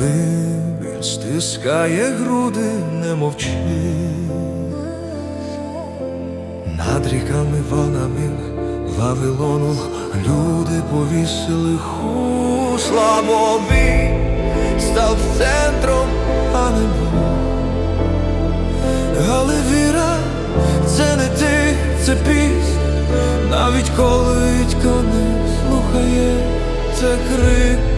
Він стискає груди, не мовчи. Над ріками вонами Вавилону люди повісили хусла мобі, став центром, а не Бог. Але віра це не ти, це піст, навіть коли дько не слухає, це крик